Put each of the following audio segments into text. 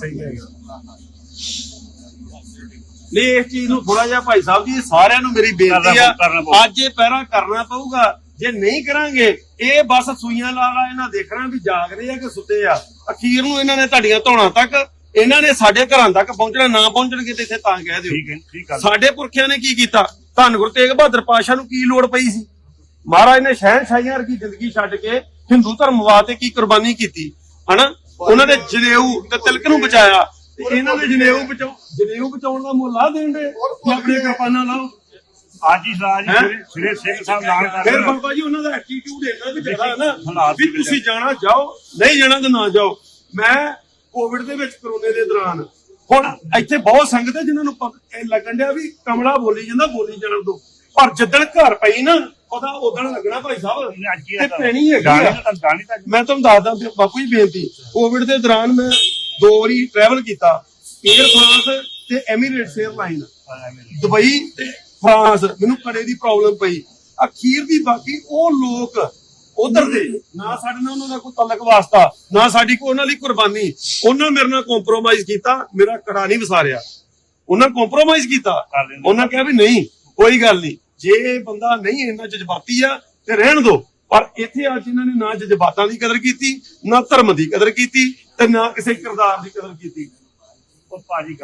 ਸਹੀ ਹੈ ਨਹੀਂ ਇਸ ਚੀਜ਼ ਨੂੰ ਥੋੜਾ ਜਿਹਾ ਭਾਈ ਸਾਹਿਬ ਜੀ ਸਾਰਿਆਂ ਨੂੰ ਮੇਰੀ ਬੇਨਤੀ ਆ। ਅੱਜ ਇਹ ਪਹਿਰਾ ਕਰਨਾ ਪਊਗਾ। ਜੇ ਨਹੀਂ ਕਰਾਂਗੇ ਇਹ ਬਸ ਸੂਈਆਂ ਲਾ ਲਾ ਇਹਨਾਂ ਦੇਖਣਾ ਵੀ ਜਾਗ ਰਹੇ ਆ ਕਿ ਸੁੱਤੇ ਆ। ਅਖੀਰ ਨੂੰ ਇਹਨਾਂ ਨੇ ਤੁਹਾਡੀਆਂ ਧੌਣਾਂ ਤੱਕ ਇਹਨਾਂ ਨੇ ਸਾਡੇ ਘਰਾਂ ਤੱਕ ਪਹੁੰਚਣਾ ਨਾ ਪਹੁੰਚਣਗੇ ਤੇ ਇੱਥੇ ਤਾਂ ਕਹਿ ਦਿਓ। ਸਾਡੇ ਪੁਰਖਿਆਂ ਨੇ ਕੀ ਕੀਤਾ? ਧੰਨ ਗੁਰੂ ਤੇਗ ਬਹਾਦਰ ਪਾਸ਼ਾ ਨੂੰ ਕੀ ਲੋੜ ਪਈ ਸੀ? ਮਹਾਰਾਜ ਨੇ ਸ਼ਹਿਨਸ਼ਾਹੀਆਂ ਵਰਗੀ ਜ਼ਿੰਦਗੀ ਛੱਡ ਕੇ ਹਿੰਦੂ ਧਰਮ ਵਾਸਤੇ ਕੀ ਕੁਰਬਾਨੀ ਕੀਤੀ? ਹਨਾ? ਉਹਨਾਂ ਦੇ ਜਨੇਊ ਤੇ ਤਿਲਕ ਨੂੰ ਬਚਾਇਆ। ਤੇ ਇਹਨਾਂ ਨੇ ਜਨੇਊ ਬਚਾਉ ਜਨੇਊ ਬਚਾਉਣ ਦਾ ਮੁੱਲ ਆ ਦੇਣਦੇ ਕਿ ਆਪਣੇ ਕਿਰਪਾਨਾਂ ਲਾਓ? ਅੱਜ ਹੀ ਸਰਾਜ ਹੈਂ? ਜੀ ਸ੍ਰੀ ਸਿੰਘ ਸਾਹਿਬ ਐਲਾਨ ਕਰ ਫਿਰ। ਬਾਬਾ ਜੀ ਉਹਨਾਂ ਦਾ ਐਟੀਟਿਊਡ ਇੰਨਾ ਵੀ ਜ਼ਿਆਦਾ ਹੈ ਨਾ ਵੀ ਤੁਸੀਂ ਜਾਣਾ ਜਾਓ ਨਹੀਂ ਜਾਣਾ ਤਾਂ ਨਾ ਜਾਓ। ਮੈਂ ਕੋਵਿਡ ਦੇ ਵਿੱਚ ਕਰੋਨੇ ਦੇ ਦੌਰਾਨ ਹੁਣ ਇੱਥੇ ਬਹੁਤ ਸੰਗਤ ਹੈ ਜਿਨ੍ਹਾਂ ਨੂੰ ਲੱਗਣ ਡਿਆ ਵੀ ਕਮਲਾ ਬੋਲੀ ਜਾਂਦਾ ਬੋਲੀ ਜਾਣ ਦੋ ਪਰ ਜਿੱਦਣ ਘਰ ਪਈ ਨਾ ਉਹਦਾ ਉਦਣ ਲੱਗਣਾ ਭਾਈ ਸਾਹਿਬ। ਤੇ ਪੈਣੀ ਹੈਗੀ ਗਾਣੀ ਆ। ਮੈਂ ਤੁਹਾਨੂੰ ਦੱਸਦਾ ਵੀ ਬਾਪੂ ਜੀ ਬੇਨਤੀ। ਕੋਵਿਡ ਦੇ ਦੌਰਾਨ ਮੈਂ ਦੋ ਵਾਰੀ ਟਰੈਵਲ ਕੀਤਾ। 에ਅਰ ਫਰਾਂਸ ਤੇ ਐਮੀਰੇਟਸ 에ਅਰਲਾਈਨ ਦੁਬਈ ਤੇ ਫਰਾਂਸ ਮੈਨੂੰ ਕੜੇ ਦੀ ਪ੍ਰੋਬਲਮ ਪਈ। ਅਖੀਰ ਦੀ ਬਾਕੀ ਉਹ ਲੋਕ ਉਧਰ ਦੇ ਨਾ ਸਾਡੇ ਨਾਲ ਉਹਨਾਂ ਦਾ ਕੋਈ ਤਲਕ ਵਾਸਤਾ ਨਾ ਸਾਡੀ ਕੋਈ ਉਹਨਾਂ ਲਈ ਕੁਰਬਾਨੀ। ਉਹਨਾਂ ਮੇਰੇ ਨਾਲ ਕੰਪਰੋਮਾਈਜ਼ ਕੀਤਾ ਮੇਰਾ ਕੜਾ ਨਹੀਂ ਵਿਸਾਰਿਆ। ਉਹਨਾਂ ਕੰਪਰੋਮਾਈਜ਼ ਕੀਤਾ। ਕਰ ਦਿੰਦੇ। ਉਹਨਾਂ ਕਿਹਾ ਵੀ ਨਹੀਂ ਕੋਈ ਗੱਲ ਨਹੀਂ। ਜੇ ਬੰਦਾ ਨਹੀਂ ਇੰਨਾ ਜਜ਼ਬਾਤੀ ਆ ਤੇ ਰਹਿਣ ਦੋ। ਪਰ ਇੱਥੇ ਅੱਜ ਇਹਨਾਂ ਨੇ ਨਾ ਜਜ਼ਬਾਤਾਂ ਦੀ ਕਦਰ ਕੀਤੀ ਨਾ ਧਰਮ ਦੀ ਕਦਰ ਕੀਤੀ ਤੇ ਨਾ ਕਿਸੇ ਕਿਰਦਾਰ ਦੀ ਕਦਰ ਕੀਤੀ।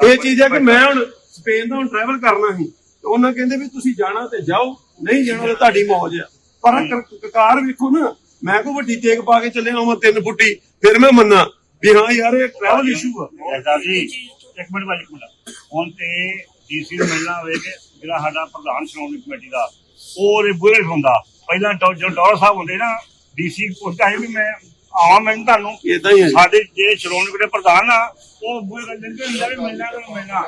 ਇਹ ਚੀਜ਼ ਹੈ ਕਿ ਮੈਂ ਹੁਣ ਸਪੇਨ ਦਾ ਹੁਣ ਟਰੈਵਲ ਕਰਨਾ ਸੀ ਤੇ ਉਹਨਾਂ ਕਹਿੰਦੇ ਵੀ ਤੁਸੀਂ ਜਾਣਾ ਤੇ ਜਾਓ ਨਹੀਂ ਜਾਣਾ ਤੇ ਤੁਹਾਡੀ ਮੌਜ ਆ। ਪਰ ਕਕਾਰ ਵੇਖੋ ਨਾ ਮੈਂ ਕੋ ਵੱਡੀ ਤੇਗ ਪਾ ਕੇ ਚੱਲਿਆ ਹਾਂ ਤਿੰਨ ਫੁੱਟੀ ਫਿਰ ਮੈਂ ਮੰਨਾਂ ਵੀ ਹਾਂ ਯਾਰ ਇਹ ਟਰੈਵਲ ਇਸ਼ੂ ਆ। ਜੀ ਇੱਕ ਮਿੰਟ ਭਾਜੀ ਇੱਕ ਮਿੰਟ ਹੁਣ ਤੇ ਡੀਸੀ ਨੂੰ ਮਿਲਣਾ ਹੋਵੇ ਕਿ ਜਿਹੜਾ ਸਾਡਾ ਪ੍ਰਧਾਨ ਸ਼੍ਰੋਮਣੀ ਕਮੇਟੀ ਦਾ ਉਹ ਉਹਦੇ ਬੁਰੇ ਹੁੰਦਾ। ਪਹਿਲਾਂ ਜੋ ਡੌਰ ਸਾਹਿਬ ਹੁੰਦੇ ਨਾ ਡੀਸੀ ਪੁੱਛਦਾ ਸੀ ਵੀ ਮੈਂ ਆਵਾਂ ਮੈਂ ਤੁਹਾਨੂੰ ਇਦਾਂ ਹੀ ਹੈ ਜੀ। ਸਾਡੇ ਜਿਹੜੇ ਸ਼੍ਰੋਮਣੀ ਕਮੇਟੀ ਪ੍ਰਧਾਨ ਆ ਉਹ ਬੁਰੇ ਕਰਦੇ ਨੇ ਹੁੰਦਾ ਵੀ ਮਿਲਣਾ ਕਿ ਮਿਲਣਾ।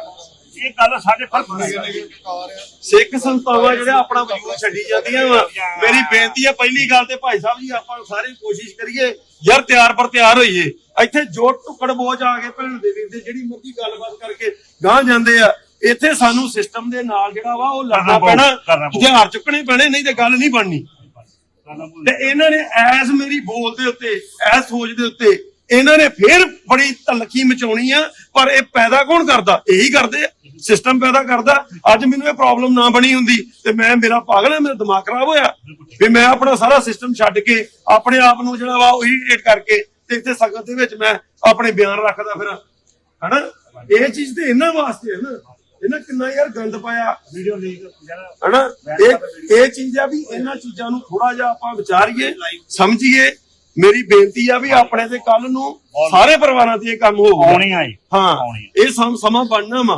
ਇਹ ਗੱਲ ਸਾਡੇ ਫ਼ਰਕ ਹੈ। ਸਿੱਖ ਸੰਸਥਾਵਾਂ ਜਿਹੜੇ ਆਪਣਾ ਵਜੂਦ ਛੱਡੀ ਜਾਂਦੀਆਂ ਵਾ ਮੇਰੀ ਬੇਨਤੀ ਹੈ ਪਹਿਲੀ ਗੱਲ ਤੇ ਭਾਈ ਸਾਹਿਬ ਜੀ ਆਪਾਂ ਸਾਰੇ ਕੋਸ਼ਿਸ਼ ਕਰੀਏ ਯਾਰ ਤਿਆਰ ਪਰ ਤਿਆਰ ਹੋਈਏ। ਇੱਥੇ ਜੋ ਟੁਕੜ ਬੋਝ ਆ ਗਏ ਭੈਣ ਦੇ ਵੀਰ ਦੇ ਜਿਹੜੀ ਮਰਜ਼ੀ ਗੱਲਬਾਤ ਕਰਕੇ ਗਾਂ ਜਾਂਦੇ ਆ। ਇੱਥੇ ਸਾਨੂੰ ਸਿਸਟਮ ਦੇ ਨਾਲ ਜਿਹੜਾ ਵਾ ਉਹ ਲੜਨਾ ਪੈਣਾ। ਹਥਿਆਰ ਚੁੱਕਣੇ ਪੈਣੇ ਨਹੀਂ ਤੇ ਗੱਲ ਨਹੀਂ ਬਣਨੀ। ਤੇ ਇਹਨਾਂ ਨੇ ਐਸ ਮੇਰੀ ਬੋਲ ਦੇ ਉੱਤੇ ਐਸ ਸੋਚ ਦੇ ਉੱਤੇ ਇਹਨਾਂ ਨੇ ਫੇਰ ਬੜੀ ਤਲਖੀ ਮਚਾਉਣੀ ਆ ਪਰ ਇਹ ਪੈਦਾ ਕੌਣ ਕਰਦਾ? ਇਹੀ ਕਰਦੇ ਆ। ਸਿਸਟਮ ਪੈਦਾ ਕਰਦਾ। ਅੱਜ ਮੈਨੂੰ ਇਹ ਪ੍ਰੋਬਲਮ ਨਾ ਬਣੀ ਹੁੰਦੀ ਤੇ ਮੈਂ ਮੇਰਾ ਪਾਗਲ ਹੈ ਮੇਰਾ ਦਿਮਾਗ ਖਰਾਬ ਹੋਇਆ। ਵੀ ਮੈਂ ਆਪਣਾ ਸਾਰਾ ਸਿਸਟਮ ਛੱਡ ਕੇ ਆਪਣੇ ਆਪ ਨੂੰ ਜਿਹੜਾ ਵਾ ਉਹੀ ਰੇਟ ਕਰਕੇ ਤੇ ਇੱਥੇ ਸੰਗਤ ਦੇ ਵਿੱਚ ਮੈਂ ਆਪਣੇ ਬਿਆਨ ਰੱਖਦਾ ਫਿਰ। ਹਨਾ? ਇਹ ਚੀਜ਼ ਤੇ ਇਹਨਾਂ ਵਾਸਤੇ ਹੈ ਨਾ। ਇਹਨਾਂ ਕਿੰਨਾ ਯਾਰ ਗੰਦ ਪਾਇਆ। ਵੀਡੀਓ ਲੀਕ ਹਨਾ? ਇਹ ਇਹ ਚੀਜ਼ ਆ ਵੀ ਇਹਨਾਂ ਚੀਜ਼ਾਂ ਨੂੰ ਥੋੜਾ ਜਿਹਾ ਆਪਾਂ ਵਿਚਾਰੀਏ ਸਮਝੀਏ। ਮੇਰੀ ਬੇਨਤੀ ਆ ਵੀ ਆਪਣੇ ਤੇ ਕੱਲ ਨੂੰ ਸਾਰੇ ਪਰਿਵਾਰਾਂ ਤੇ ਇਹ ਕੰਮ ਹੋਊਗਾ ਆਉਣੀ ਆਈ ਹਾਂ ਆ। ਇਹ ਸਮ- ਸਮਾਂ ਬਣਨਾ ਵਾ।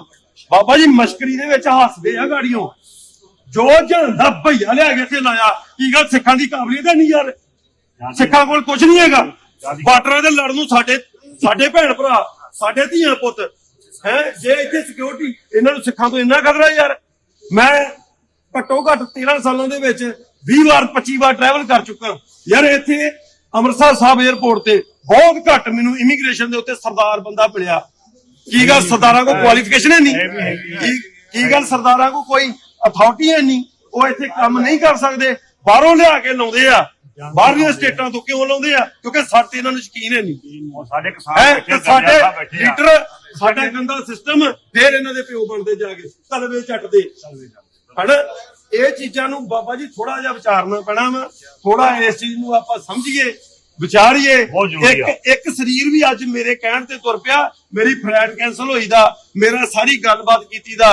ਬਾਬਾ ਜੀ ਮਸ਼ਕਰੀ ਦੇ ਵਿੱਚ ਹੱਸਦੇ ਆ ਗਾੜੀਆਂ ਜੋ ਜਾਂਦਾ ਭਈਆ ਲਿਆ ਕੇ ਇੱਥੇ ਲਾਇਆ ਕੀ ਗੱਲ ਸਿੱਖਾਂ ਦੀ ਕਾਬਲੀਅਤ ਨਹੀਂ ਯਾਰ? ਸਿੱਖਾਂ ਕੋਲ ਕੁਝ ਨਹੀਂ ਹੈਗਾ। ਬਾਰਡਰਾਂ ਦੇ ਲੜਨ ਨੂੰ ਸਾਡੇ ਸਾਡੇ ਭੈਣ ਭਰਾ ਸਾਡੇ ਧੀਆਂ ਪੁੱਤ ਹੈ? ਜੇ ਇੱਥੇ ਸਿਕਿਉਰਿਟੀ ਇਹਨਾਂ ਨੂੰ ਸਿੱਖਾਂ ਤੋਂ ਇੰਨਾ ਖਤਰਾ ਯਾਰ। ਮੈਂ ਘੱਟੋ ਘੱਟ 13 ਸਾਲਾਂ ਦੇ ਵਿੱਚ 20 ਵਾਰ 25 ਵਾਰ ਟਰੈਵਲ ਕਰ ਚੁੱਕਾ ਯਾਰ ਇੱਥੇ ਅੰਮ੍ਰਿਤਸਰ ਸਾਹਿਬ 에ਅਰਪੋਰਟ ਤੇ ਬਹੁਤ ਘੱਟ ਮੈਨੂੰ ਇਮੀਗ੍ਰੇਸ਼ਨ ਦੇ ਉੱਤੇ ਸਰਦਾਰ ਬੰਦਾ ਮਿਲਿਆ। ਕੀ ਗੱਲ ਸਰਦਾਰਾਂ ਕੋ ਕੁਆਲੀਫਿਕੇਸ਼ਨ ਹੈ ਨਹੀਂ। ਕੀ ਕੀ ਗੱਲ ਸਰਦਾਰਾਂ ਕੋ ਕੋਈ ਅਥਾਰਟੀ ਹੈ ਨਹੀਂ? ਉਹ ਇੱਥੇ ਕੰਮ ਨਹੀਂ ਕਰ ਸਕਦੇ। ਬਾਹਰੋਂ ਲਿਆ ਕੇ ਲਾਉਂਦੇ ਆ। ਬਾਹਰਲੀਆਂ ਸਟੇਟਾਂ ਤੋਂ ਕਿਉਂ ਲਾਉਂਦੇ ਆ? ਕਿਉਂਕਿ ਸਾਡੇ ਇਹਨਾਂ ਨੂੰ ਯਕੀਨ ਹੈ ਨਹੀਂ। ਸਾਡੇ ਕਿਸਾਨ ਸਾਡੇ। ਲੀਡਰ ਸਾਡਾ ਗੰਦਾ ਸਿਸਟਮ ਫੇਰ ਇਹਨਾਂ ਦੇ ਪਿਓ ਬਣਦੇ ਜਾ ਕੇ। ਤਲਵੇ ਚੱਟਦੇ ਹਨਾ ਇਹ ਚੀਜ਼ਾਂ ਨੂੰ ਬਾਬਾ ਜੀ ਥੋੜਾ ਜਿਹਾ ਵਿਚਾਰਨਾ ਪੈਣਾ ਵਾ। ਥੋੜਾ ਇਸ ਚੀਜ਼ ਨੂੰ ਆਪਾਂ ਸਮਝੀਏ ਵਿਚਾਰੀਏ। ਇੱਕ ਇੱਕ ਸਰੀਰ ਵੀ ਅੱਜ ਮੇਰੇ ਕਹਿਣ ਤੇ ਤੁਰ ਪਿਆ। ਮੇਰੀ ਫਲਾਈਟ ਕੈਨਸਲ ਹੋਈ ਦਾ। ਮੇਰਾ ਸਾਰੀ ਗੱਲਬਾਤ ਕੀਤੀ ਦਾ।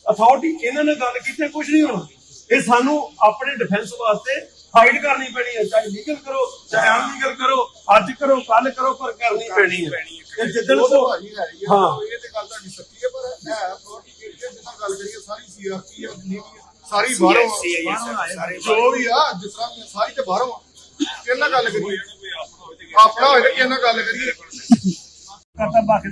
ਅਥਾਰਟੀ ਇਹਨਾਂ ਨਾਲ ਗੱਲ ਕੀਤੇ ਕੁਝ ਨਹੀਂ ਹੋਣਾ। ਇਹ ਸਾਨੂੰ ਆਪਣੇ ਡਿਫੈਂਸ ਵਾਸਤੇ ਫਾਈਟ ਕਰਨੀ ਪੈਣੀ ਹੈ। ਚਾਹੇ ਲੀਗਲ ਕਰੋ ਚਾਹੇ ਅਨਲੀਗਲ ਕਰੋ ਅੱਜ ਕਰੋ ਕੱਲ ਕਰੋ ਪਰ ਕਰਨੀ ਪੈਣੀ ਹੈ। ਤੇ ਜਿੱਦਣ ਤਾਂ ਹੈ ਹੀ ਹਾਂ। ਇਹ ਤੇ ਗੱਲ ਤੁਹਾਡੀ ਸੱਚੀ ਹੈ ਪਰ ਹੈ ਅਥਾਰਟੀ ਕਿਹੜੀ ਹੈ? ਜਿਹਨਾਂ ਗੱਲ ਕਰੀਏ ਸਾਰੀ ਸੀਆਰਪੀ ਆ ਜਿੰਨੀ ਵੀ ਸਾਰੀ ਬਾਹਰੋਂ ਆ। ਜੋ ਵੀ ਆ ਜਿਸ ਤਰ੍ਹਾਂ ਸਾਰੀ ਤੇ ਬਾਹਰੋਂ ਆ। ਕਿਹਨਾਂ ਗੱਲ ਕਰੀਏ। ਆਪਣਾ ਹੋਏ ਤੇ ਕਿਹਨਾਂ ਗੱਲ ਕਰੀਏ। ਕਰਤਾ ਬਾਕੀ